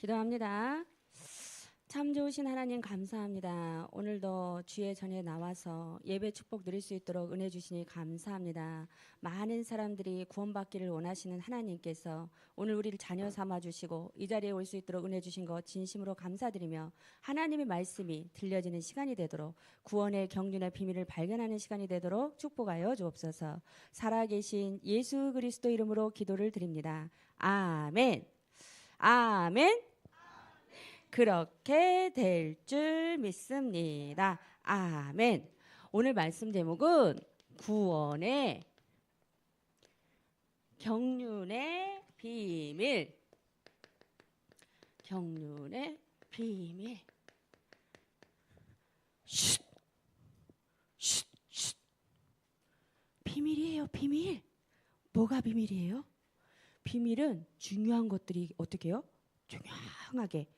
기도합니다. 참 좋으신 하나님 감사합니다. 오늘도 주의 전에 나와서 예배 축복 누릴 수 있도록 은혜 주시니 감사합니다. 많은 사람들이 구원받기를 원하시는 하나님께서 오늘 우리를 자녀 삼아 주시고 이 자리에 올 수 있도록 은혜 주신 것 진심으로 감사드리며 하나님의 말씀이 들려지는 시간이 되도록 구원의 경륜의 비밀을 발견하는 시간이 되도록 축복하여 주옵소서. 살아계신 예수 그리스도 이름으로 기도를 드립니다. 아멘. 아멘. 그렇게 될 줄 믿습니다. 아멘. 오늘 말씀 제목은 구원의 경륜의 비밀. 경륜의 비밀. 쉿. 쉿. 쉿. 비밀이에요, 비밀. 뭐가 비밀이에요? 비밀은 중요한 것들이 어떻게 해요? 중요하게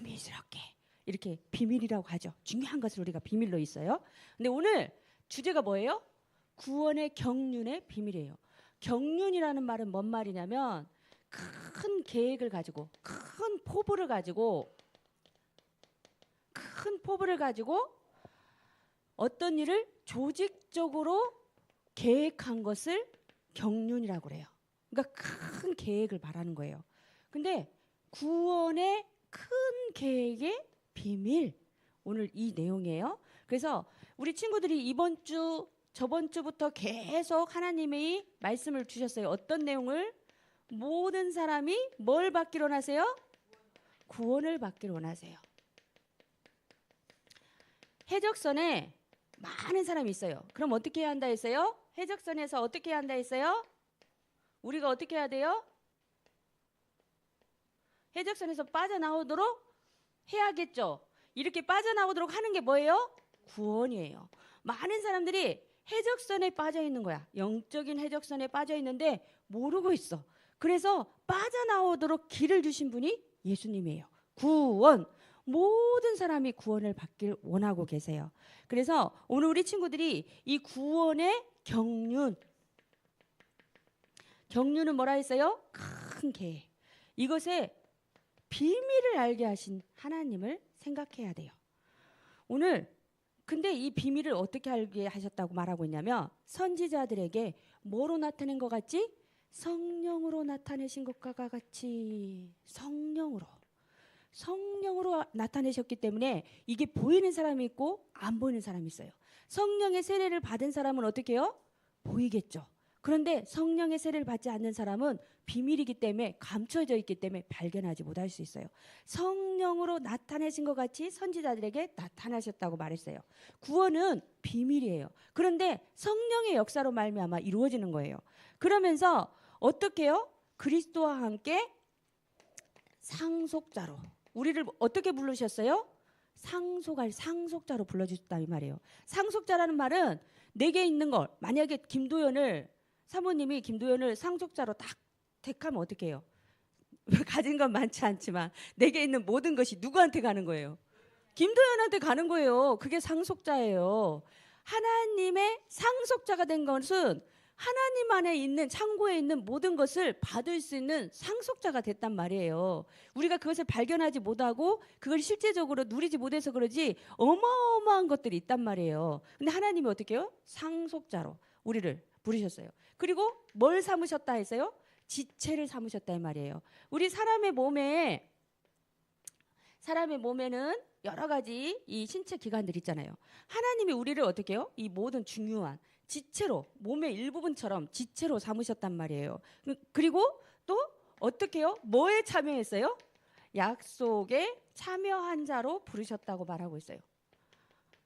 비밀스럽게 이렇게 비밀이라고 하죠. 중요한 것을 우리가 비밀로 있어요. 근데 오늘 주제가 뭐예요? 구원의 경륜의 비밀이에요. 경륜이라는 말은 뭔 말이냐면 큰 계획을 가지고 큰 포부를 가지고 큰 포부를 가지고 어떤 일을 조직적으로 계획한 것을 경륜이라고 그래요. 그러니까 큰 계획을 말하는 거예요. 근데 구원의 큰 계획의 비밀 오늘 이 내용이에요. 그래서 우리 친구들이 이번 주 저번 주부터 계속 하나님의 말씀을 주셨어요. 어떤 내용을 모든 사람이 뭘 받기로 원하세요? 구원을 받기로 원하세요. 해적선에 많은 사람이 있어요. 그럼 어떻게 해야 한다 했어요? 해적선에서 어떻게 해야 한다 했어요? 우리가 어떻게 해야 돼요? 해적선에서 빠져나오도록 해야겠죠. 이렇게 빠져나오도록 하는 게 뭐예요? 구원이에요. 많은 사람들이 해적선에 빠져 있는 거야. 영적인 해적선에 빠져 있는데 모르고 있어. 그래서 빠져나오도록 길을 주신 분이 예수님이에요. 구원. 모든 사람이 구원을 받길 원하고 계세요. 그래서 오늘 우리 친구들이 이 구원의 경륜. 경륜은 뭐라 했어요? 큰 계획. 이것에 비밀을 알게 하신 하나님을 생각해야 돼요. 오늘 근데 이 비밀을 어떻게 알게 하셨다고 말하고 있냐면 선지자들에게 뭐로 나타낸 것 같지? 성령으로 나타내신 것과 같이 성령으로 성령으로 나타내셨기 때문에 이게 보이는 사람이 있고 안 보이는 사람이 있어요. 성령의 세례를 받은 사람은 어떻게 해요? 보이겠죠. 그런데 성령의 세례를 받지 않는 사람은 비밀이기 때문에 감춰져 있기 때문에 발견하지 못할 수 있어요. 성령으로 나타내신 것 같이 선지자들에게 나타나셨다고 말했어요. 구원은 비밀이에요. 그런데 성령의 역사로 말미암아 이루어지는 거예요. 그러면서 어떻게요? 그리스도와 함께 상속자로 우리를 어떻게 부르셨어요? 상속할 상속자로 불러주셨다 이 말이에요. 상속자라는 말은 내게 있는 걸 만약에 김도연을 사모님이 김도연을 상속자로 딱 택하면 어떻게 해요? 가진 건 많지 않지만 내게 있는 모든 것이 누구한테 가는 거예요? 김도연한테 가는 거예요. 그게 상속자예요. 하나님의 상속자가 된 것은 하나님 안에 있는 창고에 있는 모든 것을 받을 수 있는 상속자가 됐단 말이에요. 우리가 그것을 발견하지 못하고 그걸 실제적으로 누리지 못해서 그러지 어마어마한 것들이 있단 말이에요. 근데 하나님이 어떻게 해요? 상속자로 우리를 부르셨어요. 그리고 뭘 삼으셨다 했어요? 지체를 삼으셨다 이 말이에요. 우리 사람의 몸에 사람의 몸에는 여러 가지 이 신체 기관들 있잖아요. 하나님이 우리를 어떻게 해요? 이 모든 중요한 지체로 몸의 일부분처럼 지체로 삼으셨단 말이에요. 그리고 또 어떻게 해요? 뭐에 참여했어요? 약속에 참여한 자로 부르셨다고 말하고 있어요.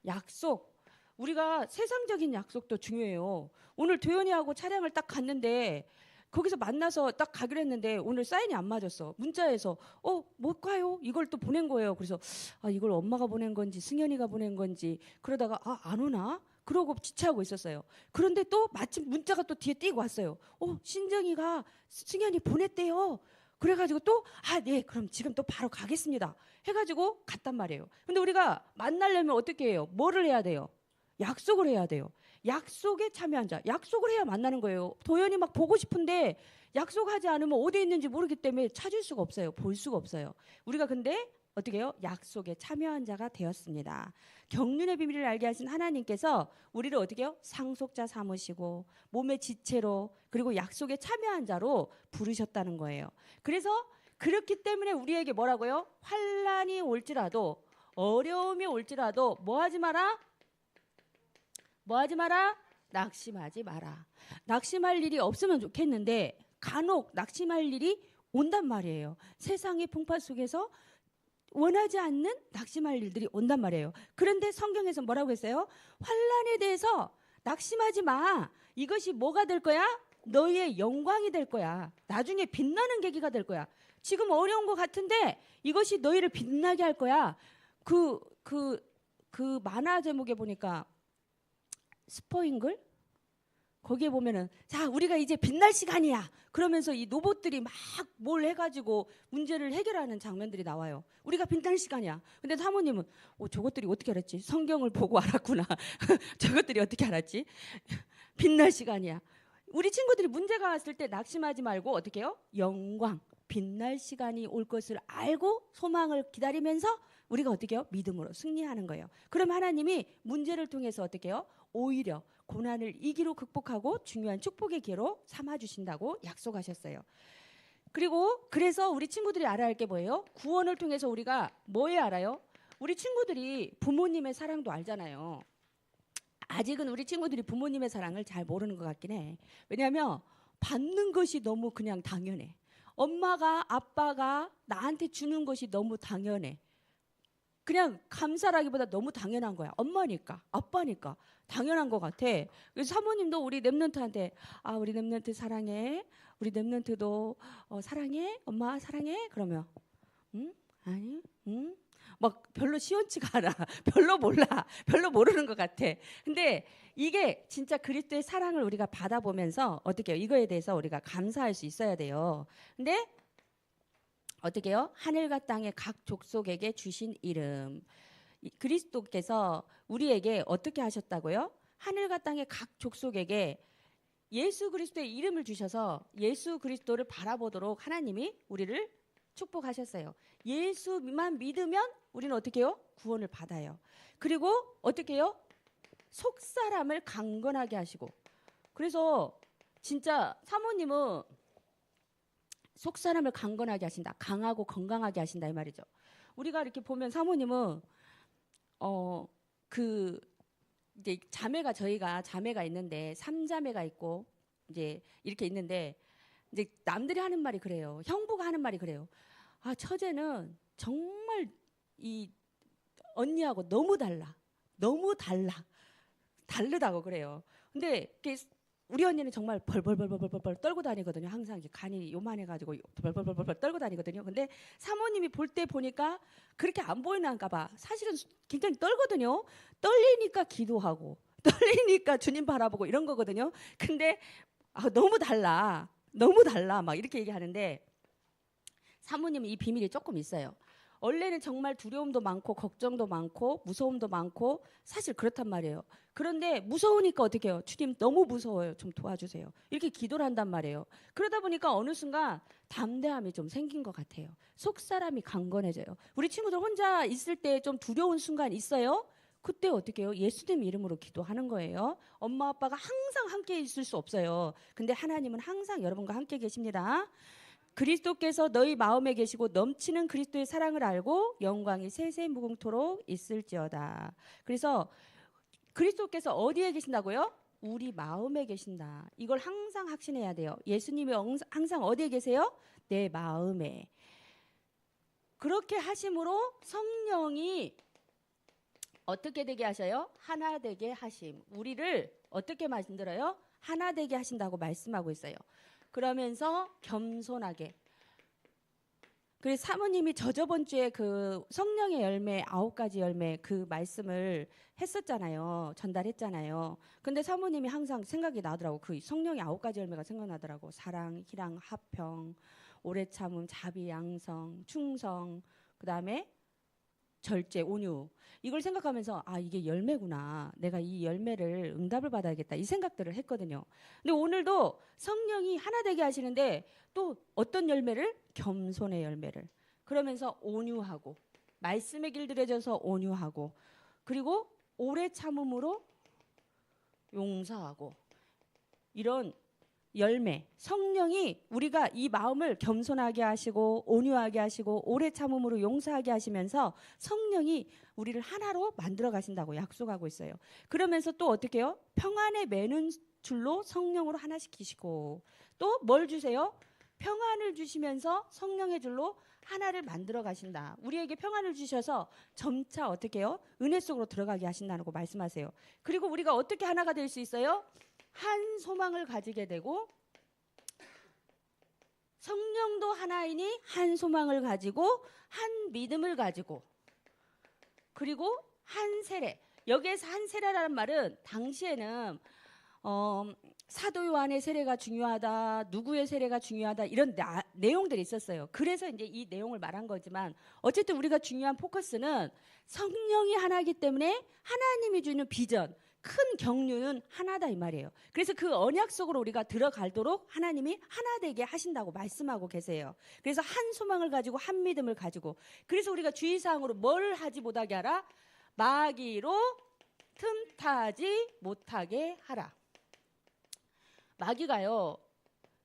약속. 우리가 세상적인 약속도 중요해요. 오늘 도연이하고 차량을 딱 갔는데 거기서 만나서 딱 가기로 했는데 오늘 사인이 안 맞았어. 문자에서 어, 못 가요? 이걸 또 보낸 거예요. 그래서 아, 이걸 엄마가 보낸 건지 승현이가 보낸 건지 그러다가 아, 안 오나? 그러고 지체하고 있었어요. 그런데 또 마침 문자가 또 뒤에 띄고 왔어요. 어, 신정이가 승현이 보냈대요. 그래가지고 또, 아, 네, 그럼 지금 또 바로 가겠습니다. 해가지고 갔단 말이에요. 근데 우리가 만나려면 어떻게 해요? 뭐를 해야 돼요? 약속을 해야 돼요. 약속에 참여한 자. 약속을 해야 만나는 거예요. 도연이 막 보고 싶은데 약속하지 않으면 어디에 있는지 모르기 때문에 찾을 수가 없어요. 볼 수가 없어요. 우리가 근데 어떻게 해요? 약속에 참여한 자가 되었습니다. 경륜의 비밀을 알게 하신 하나님께서 우리를 어떻게 해요? 상속자 삼으시고 몸의 지체로 그리고 약속에 참여한 자로 부르셨다는 거예요. 그래서 그렇기 때문에 우리에게 뭐라고요? 환란이 올지라도 어려움이 올지라도 뭐 하지 마라? 뭐 하지 마라? 낙심하지 마라. 낙심할 일이 없으면 좋겠는데 간혹 낙심할 일이 온단 말이에요. 세상의 풍파 속에서 원하지 않는 낙심할 일들이 온단 말이에요. 그런데 성경에서 뭐라고 했어요? 환란에 대해서 낙심하지 마. 이것이 뭐가 될 거야? 너희의 영광이 될 거야. 나중에 빛나는 계기가 될 거야. 지금 어려운 것 같은데 이것이 너희를 빛나게 할 거야. 그, 그, 그 만화 제목에 보니까 스포잉글? 거기에 보면은 자 우리가 이제 빛날 시간이야. 그러면서 이 로봇들이 막 뭘 해가지고 문제를 해결하는 장면들이 나와요. 우리가 빛날 시간이야. 근데 사모님은 어, 저것들이 어떻게 알았지? 성경을 보고 알았구나. 저것들이 어떻게 알았지? 빛날 시간이야. 우리 친구들이 문제가 왔을 때 낙심하지 말고 어떻게 해요? 영광 빛날 시간이 올 것을 알고 소망을 기다리면서 우리가 어떻게 해요? 믿음으로 승리하는 거예요. 그럼 하나님이 문제를 통해서 어떻게 해요 오히려 고난을 이기로 극복하고 중요한 축복의 기회로 삼아 주신다고 약속하셨어요. 그리고 그래서 우리 친구들이 알아야 할 게 뭐예요? 구원을 통해서 우리가 뭐에 알아요? 우리 친구들이 부모님의 사랑도 알잖아요. 아직은 우리 친구들이 부모님의 사랑을 잘 모르는 것 같긴 해. 왜냐하면 받는 것이 너무 그냥 당연해. 엄마가 아빠가 나한테 주는 것이 너무 당연해. 그냥 감사라기보다 너무 당연한 거야. 엄마니까, 아빠니까 당연한 것 같아. 그래서 사모님도 우리 랩런트한테 아 우리 랩런트 사랑해, 우리 랩런트도 어, 사랑해, 엄마 사랑해. 그러면 응 아니 응. 막 별로 시원치가 않아. 별로 몰라. 별로 모르는 것 같아. 근데 이게 진짜 그리스도의 사랑을 우리가 받아보면서 어떻게 해요? 이거에 대해서 우리가 감사할 수 있어야 돼요. 근데 어떻게요? 하늘과 땅의 각 족속에게 주신 이름. 이 그리스도께서 우리에게 어떻게 하셨다고요? 하늘과 땅의 각 족속에게 예수 그리스도의 이름을 주셔서 예수 그리스도를 바라보도록 하나님이 우리를 축복하셨어요. 예수만 믿으면 우리는 어떻게 해요? 구원을 받아요. 그리고 어떻게 해요? 속 사람을 강건하게 하시고. 그래서 진짜 사모님은 속 사람을 강건하게 하신다. 강하고 건강하게 하신다 이 말이죠. 우리가 이렇게 보면 사모님은 어 그 이제 자매가 저희가 자매가 있는데 삼자매가 있고 이제 이렇게 있는데 이제 남들이 하는 말이 그래요. 형부가 하는 말이 그래요. 아 처제는 정말 이 언니하고 너무 달라. 너무 달라. 다르다고 그래요. 근데 우리 언니는 정말 벌벌벌벌벌벌 떨고 다니거든요. 항상 이제 간이 요만해가지고 벌벌벌벌 떨고 다니거든요. 근데 사모님이 볼 때 보니까 그렇게 안 보이는가 봐. 사실은 굉장히 떨거든요. 떨리니까 기도하고 떨리니까 주님 바라보고 이런 거거든요. 근데 아, 너무 달라. 너무 달라. 막 이렇게 얘기하는데 사모님은 이 비밀이 조금 있어요. 원래는 정말 두려움도 많고 걱정도 많고 무서움도 많고 사실 그렇단 말이에요. 그런데 무서우니까 어떻게 해요? 주님 너무 무서워요. 좀 도와주세요. 이렇게 기도를 한단 말이에요. 그러다 보니까 어느 순간 담대함이 좀 생긴 것 같아요. 속 사람이 강건해져요. 우리 친구들 혼자 있을 때 좀 두려운 순간 있어요? 그때 어떻게 해요? 예수님 이름으로 기도하는 거예요. 엄마 아빠가 항상 함께 있을 수 없어요. 근데 하나님은 항상 여러분과 함께 계십니다. 그리스도께서 너희 마음에 계시고 넘치는 그리스도의 사랑을 알고 영광이 세세 무궁토록 있을지어다. 그래서 그리스도께서 어디에 계신다고요? 우리 마음에 계신다. 이걸 항상 확신해야 돼요. 예수님이 항상 어디에 계세요? 내 마음에. 그렇게 하심으로 성령이 어떻게 되게 하셔요? 하나 되게 하심. 우리를 어떻게 만들어요? 하나 되게 하신다고 말씀하고 있어요. 그러면서 겸손하게. 그래서 사모님이 저저번 주에 그 성령의 열매 아홉 가지 열매 그 말씀을 했었잖아요. 전달했잖아요. 근데 사모님이 항상 생각이 나더라고. 그 성령의 아홉 가지 열매가 생각나더라고. 사랑, 희랑, 합평, 오래 참음, 자비, 양성, 충성. 그다음에 절제, 온유. 이걸 생각하면서 아 이게 열매구나. 내가 이 열매를 응답을 받아야겠다. 이 생각들을 했거든요. 근데 오늘도 성령이 하나 되게 하시는데 또 어떤 열매를 겸손의 열매를 그러면서 온유하고 말씀의 길들여져서 온유하고 그리고 오래 참음으로 용서하고 이런 열매 성령이 우리가 이 마음을 겸손하게 하시고 온유하게 하시고 오래 참음으로 용서하게 하시면서 성령이 우리를 하나로 만들어 가신다고 약속하고 있어요. 그러면서 또 어떻게 해요? 평안에 매는 줄로 성령으로 하나 시키시고 또 뭘 주세요? 평안을 주시면서 성령의 줄로 하나를 만들어 가신다. 우리에게 평안을 주셔서 점차 어떻게 해요? 은혜 속으로 들어가게 하신다는 거 말씀하세요. 그리고 우리가 어떻게 하나가 될 수 있어요? 한 소망을 가지게 되고 성령도 하나이니 한 소망을 가지고 한 믿음을 가지고 그리고 한 세례. 여기에서 한 세례라는 말은 당시에는 어, 사도 요한의 세례가 중요하다, 누구의 세례가 중요하다 이런 나, 내용들이 있었어요. 그래서 이제 이 내용을 말한 거지만 어쨌든 우리가 중요한 포커스는 성령이 하나이기 때문에 하나님이 주는 비전, 큰 경륜은 하나다 이 말이에요. 그래서 그 언약 속으로 우리가 들어갈도록 하나님이 하나 되게 하신다고 말씀하고 계세요. 그래서 한 소망을 가지고 한 믿음을 가지고 그래서 우리가 주의사항으로 뭘 하지 못하게 하라? 마귀로 틈타지 못하게 하라. 마귀가요.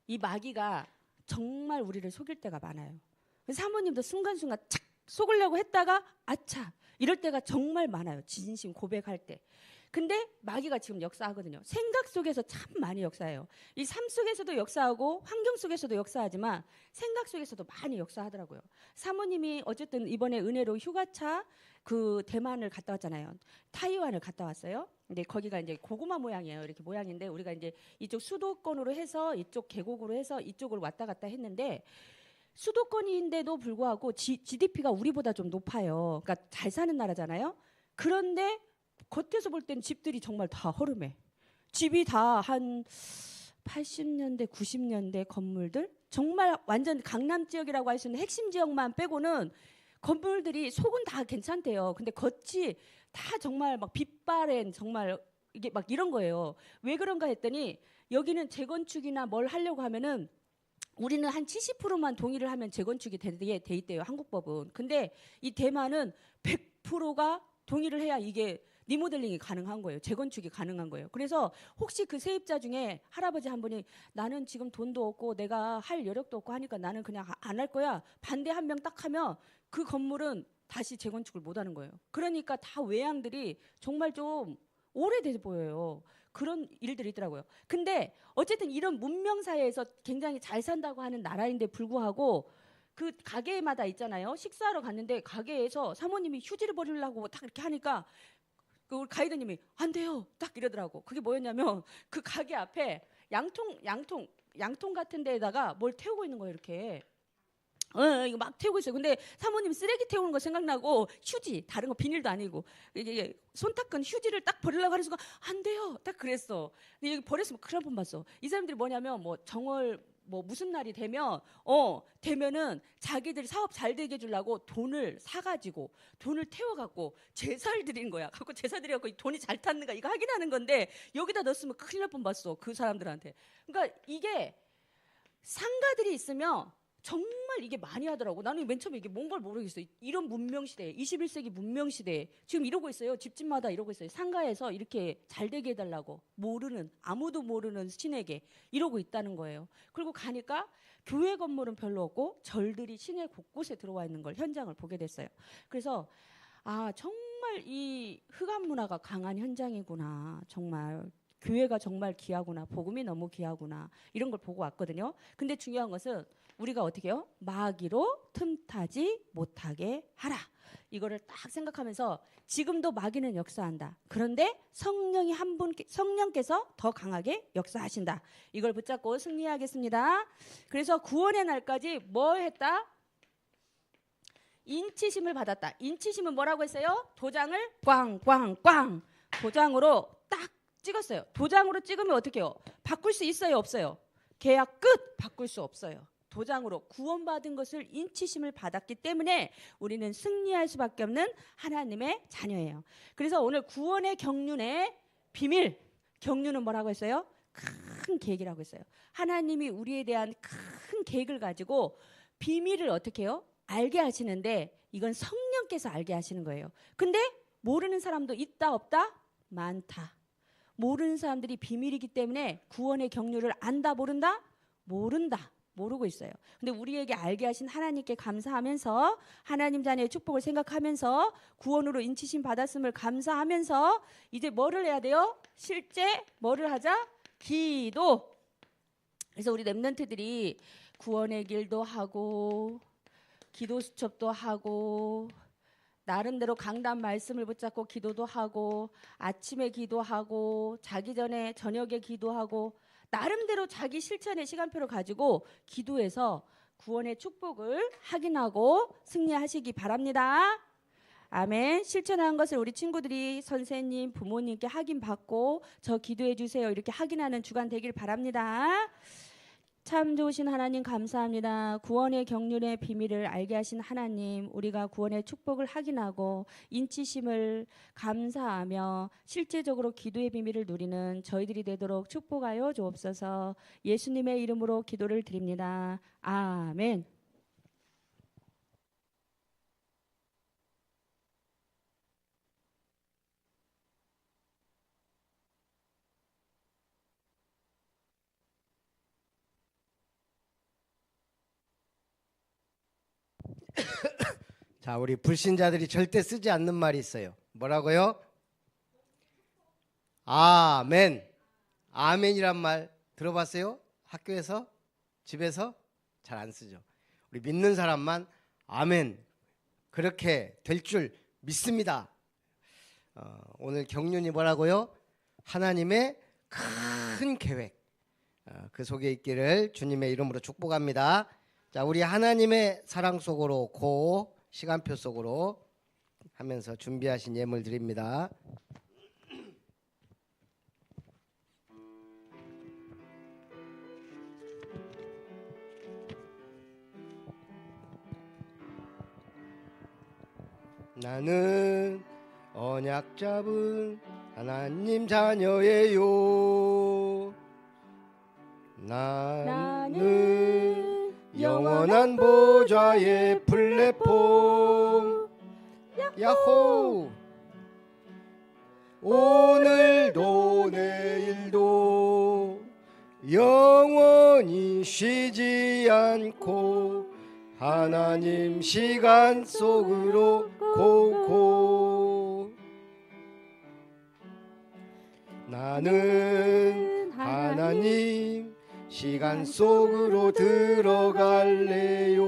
이 마귀가 정말 우리를 속일 때가 많아요. 사모님도 순간순간 착 속으려고 했다가 아차 이럴 때가 정말 많아요. 진심 고백할 때. 근데 마귀가 지금 역사하거든요. 생각 속에서 참 많이 역사해요. 이 삶 속에서도 역사하고 환경 속에서도 역사하지만 생각 속에서도 많이 역사하더라고요. 사모님이 어쨌든 이번에 은혜로 휴가차 그 대만을 갔다 왔잖아요. 타이완을 갔다 왔어요. 근데 거기가 이제 고구마 모양이에요. 이렇게 모양인데 우리가 이제 이쪽 수도권으로 해서 이쪽 계곡으로 해서 이쪽을 왔다 갔다 했는데 수도권인데도 불구하고 지, GDP가 우리보다 좀 높아요. 그러니까 잘 사는 나라잖아요. 그런데 겉에서 볼 때는 집들이 정말 다 허름해. 집이 다 한 80년대, 90년대 건물들 정말 완전 강남 지역이라고 할 수 있는 핵심 지역만 빼고는 건물들이 속은 다 괜찮대요. 근데 겉이 다 정말 막 빛바랜 정말 이게 막 이런 거예요. 왜 그런가 했더니 여기는 재건축이나 뭘 하려고 하면은 우리는 한 70%만 동의를 하면 재건축이 되게 돼 있대요. 한국법은. 근데 이 대만은 100%가 동의를 해야 이게 리모델링이 가능한 거예요. 재건축이 가능한 거예요. 그래서 혹시 그 세입자 중에 할아버지 한 분이 나는 지금 돈도 없고 내가 할 여력도 없고 하니까 나는 그냥 안 할 거야. 반대 한 명 딱 하면 그 건물은 다시 재건축을 못 하는 거예요. 그러니까 다 외양들이 정말 좀 오래돼 보여요. 그런 일들이 있더라고요. 근데 어쨌든 이런 문명 사회에서 굉장히 잘 산다고 하는 나라인데 불구하고 그 가게마다 있잖아요. 식사하러 갔는데 가게에서 사모님이 휴지를 버리려고 딱 이렇게 하니까 그 우리 가이드님이 안 돼요. 딱 이러더라고. 그게 뭐였냐면 그 가게 앞에 양통 양통 양통 같은 데에다가 뭘 태우고 있는 거예요. 이렇게. 어, 이거 막 태우고 있어요. 근데 사모님 쓰레기 태우는 거 생각나고 휴지 다른 거 비닐도 아니고 이게 손 닦은 휴지를 딱 버리려고 하는 순간 안 돼요. 딱 그랬어. 근데 여기 버렸으면 큰일 날 뻔 봤어. 이 사람들이 뭐냐면 뭐 정월 뭐 무슨 날이 되면 어 되면은 자기들이 사업 잘 되게 해주려고 돈을 사가지고 돈을 태워갖고 제사를 드린 거야. 갖고 제사 드려갖고 돈이 잘 탔는가 이거 확인하는 건데 여기다 넣었으면 큰일 날 뻔 봤어. 그 사람들한테. 그러니까 이게 상가들이 있으면 정말 이게 많이 하더라고. 나는 맨 처음에 이게 뭔 걸 모르겠어요. 이런 문명 시대, 21세기 문명 시대 지금 이러고 있어요. 집집마다 이러고 있어요. 상가에서 이렇게 잘 되게 해달라고 모르는 아무도 모르는 신에게 이러고 있다는 거예요. 그리고 가니까 교회 건물은 별로 없고 절들이 시내 곳곳에 들어와 있는 걸 현장을 보게 됐어요. 그래서 아 정말 이 흑암 문화가 강한 현장이구나. 정말 교회가 정말 귀하구나. 복음이 너무 귀하구나. 이런 걸 보고 왔거든요. 근데 중요한 것은 우리가 어떻게 해요? 마귀로 틈타지 못하게 하라. 이거를 딱 생각하면서 지금도 마귀는 역사한다. 그런데 성령이 한 분, 성령께서 더 강하게 역사하신다. 이걸 붙잡고 승리하겠습니다. 그래서 구원의 날까지 뭐 했다? 인치심을 받았다. 인치심은 뭐라고 했어요? 도장을 꽝꽝꽝 도장으로 딱 찍었어요. 도장으로 찍으면 어떻게 해요? 바꿀 수 있어요, 없어요? 계약 끝 바꿀 수 없어요. 도장으로 구원받은 것을 인치심을 받았기 때문에 우리는 승리할 수밖에 없는 하나님의 자녀예요. 그래서 오늘 구원의 경륜의 비밀 경륜은 뭐라고 했어요? 큰 계획이라고 했어요. 하나님이 우리에 대한 큰 계획을 가지고 비밀을 어떻게 해요? 알게 하시는데 이건 성령께서 알게 하시는 거예요. 근데 모르는 사람도 있다 없다? 많다. 모르는 사람들이 비밀이기 때문에 구원의 경륜을 안다 모른다? 모른다. 모르고 있어요. 근데 우리에게 알게 하신 하나님께 감사하면서 하나님 자녀의 축복을 생각하면서 구원으로 인치심 받았음을 감사하면서 이제 뭐를 해야 돼요? 실제 뭐를 하자? 기도. 그래서 우리 랩런트들이 구원의 길도 하고 기도 수첩도 하고 나름대로 강단 말씀을 붙잡고 기도도 하고 아침에 기도하고 자기 전에 저녁에 기도하고 나름대로 자기 실천의 시간표를 가지고 기도해서 구원의 축복을 확인하고 승리하시기 바랍니다. 아멘. 실천한 것을 우리 친구들이 선생님, 부모님께 확인받고 저 기도해 주세요. 이렇게 확인하는 주간 되길 바랍니다. 참 좋으신 하나님 감사합니다. 구원의 경륜의 비밀을 알게 하신 하나님, 우리가 구원의 축복을 확인하고 인치심을 감사하며 실제적으로 기도의 비밀을 누리는 저희들이 되도록 축복하여 주옵소서. 예수님의 이름으로 기도를 드립니다. 아멘. 자, 우리 불신자들이 절대 쓰지 않는 말이 있어요. 뭐라고요? 아멘. 아멘이란 말 들어봤어요? 학교에서? 집에서? 잘 안 쓰죠. 우리 믿는 사람만 아멘. 그렇게 될 줄 믿습니다. 어, 오늘 경륜이 뭐라고요? 하나님의 큰 계획. 어, 그 속에 있기를 주님의 이름으로 축복합니다. 자, 우리 하나님의 사랑 속으로 고 시간표 속으로 하면서 준비하신 예물 드립니다. 나는 언약 잡은 하나님 자녀예요. 나는 영원한 보좌의 플랫폼. 야호! 오늘도 내일도 영원히 쉬지 않고 하나님 시간 속으로 고고. 나는 하나님 시간 속으로 들어갈래요.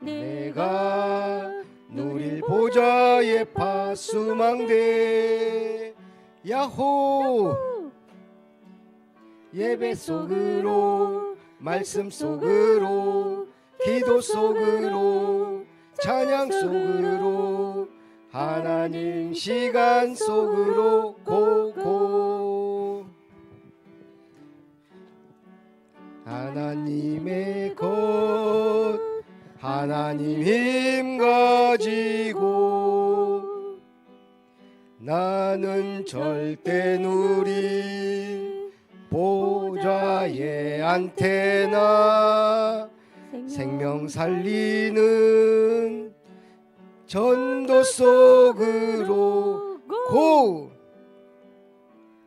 내가 누릴 보좌의 파수망대 야호 예배 속으로 말씀 속으로 기도 속으로 찬양 속으로 하나님 시간 속으로 고고 하나님의 것 하나님 힘 가지고 나는 절대 누리 보좌의 안테나 생명 살리는 전도 속으로 고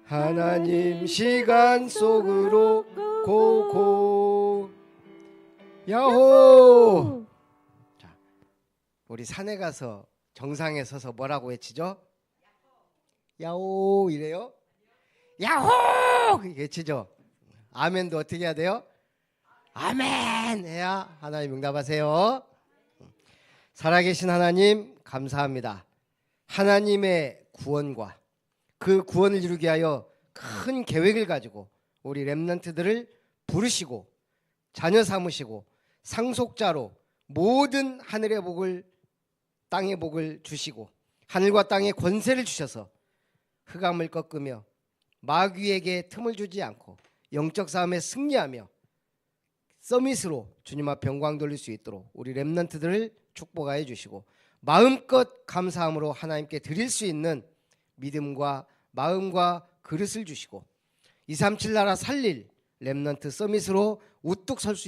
하나님 시간 속으로 고고 야호 자 우리 산에 가서 정상에 서서 뭐라고 외치죠? 야호 이래요? 야호 외치죠? 아멘도 어떻게 해야 돼요? 아멘 해야 하나님 응답하세요. 살아계신 하나님 감사합니다. 하나님의 구원과 그 구원을 이루기 위하여 큰 계획을 가지고 우리 렘넌트들을 부르시고 자녀 삼으시고 상속자로 모든 하늘의 복을 땅의 복을 주시고 하늘과 땅의 권세를 주셔서 흑암을 꺾으며 마귀에게 틈을 주지 않고 영적 싸움에 승리하며 서밋으로 주님 앞 영광 돌릴 수 있도록 우리 랩런트들을 축복하여 주시고 마음껏 감사함으로 하나님께 드릴 수 있는 믿음과 마음과 그릇을 주시고 237 나라 살릴 렘넌트 서밋으로 우뚝 설 수